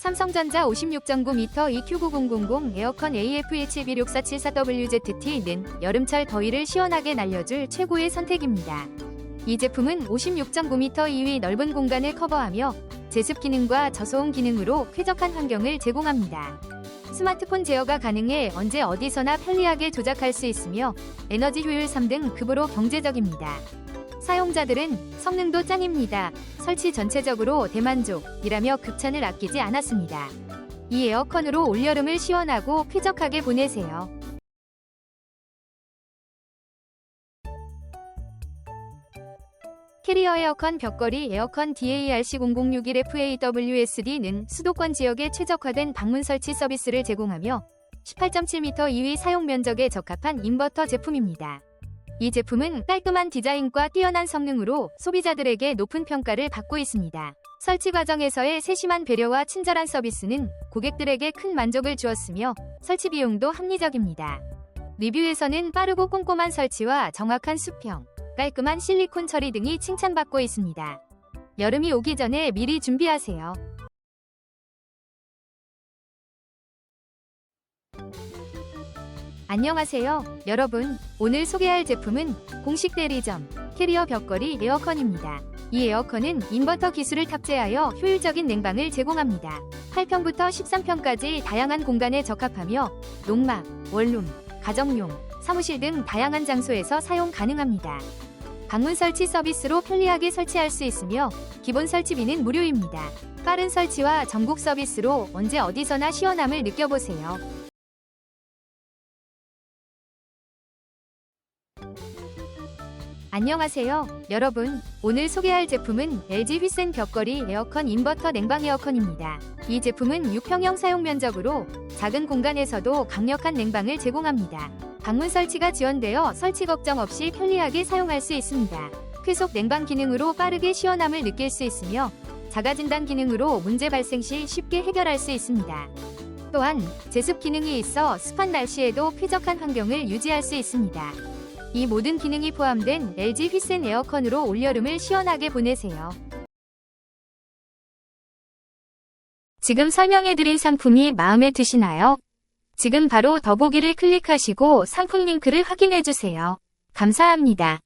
삼성전자 56.9m EQ9000 에어컨 AF1164744WZT는 여름철 더위를 시원하게 날려줄 최고의 선택입니다. 이 제품은 56.9m 2위 넓은 공간을 커버하며 제습 기능과 저소음 기능으로 쾌적한 환경을 제공합니다. 스마트폰 제어가 가능해 언제 어디서나 편리하게 조작할 수 있으며 에너지 효율 3등 급으로 경제적입니다. 사용자들은 성능도 짱입니다. 설치 전체적으로 대만족이라며 극찬을 아끼지 않았습니다. 이 에어컨으로 올여름을 시원하고 쾌적하게 보내세요. 캐리어 에어컨 벽걸이 에어컨 DARC0061FAWSD는 수도권 지역에 최적화된 방문 설치 서비스를 제공하며 18.7m 2위 사용 면적에 적합한 인버터 제품입니다. 이 제품은 깔끔한 디자인과 뛰어난 성능으로 소비자들에게 높은 평가를 받고 있습니다. 설치 과정에서의 세심한 배려와 친절한 서비스는 고객들에게 큰 만족을 주었으며 설치 비용도 합리적입니다. 리뷰에서는 빠르고 꼼꼼한 설치와 정확한 수평, 깔끔한 실리콘 처리 등이 칭찬받고 있습니다. 여름이 오기 전에 미리 준비하세요. 안녕하세요, 여러분. 오늘 소개할 제품은 공식 대리점 캐리어 벽걸이 에어컨입니다. 이 에어컨은 인버터 기술을 탑재하여 효율적인 냉방을 제공합니다. 8평부터 13평까지 다양한 공간에 적합하며 농막, 원룸, 가정용, 사무실 등 다양한 장소에서 사용 가능합니다. 방문 설치 서비스로 편리하게 설치할 수 있으며 기본 설치비는 무료입니다. 빠른 설치와 전국 서비스로 언제 어디서나 시원함을 느껴보세요. 안녕하세요, 여러분. 오늘 소개할 제품은 LG 휘센 벽걸이 에어컨 인버터 냉방 에어컨입니다. 이 제품은 6평형 사용 면적으로 작은 공간에서도 강력한 냉방을 제공합니다. 방문 설치가 지원되어 설치 걱정 없이 편리하게 사용할 수 있습니다. 쾌속 냉방 기능으로 빠르게 시원함을 느낄 수 있으며 자가 진단 기능으로 문제 발생 시 쉽게 해결할 수 있습니다. 또한 제습 기능이 있어 습한 날씨에도 쾌적한 환경을 유지할 수 있습니다. 이 모든 기능이 포함된 LG 휘센 에어컨으로 올여름을 시원하게 보내세요. 지금 설명해드린 상품이 마음에 드시나요? 지금 바로 더보기를 클릭하시고 상품 링크를 확인해주세요. 감사합니다.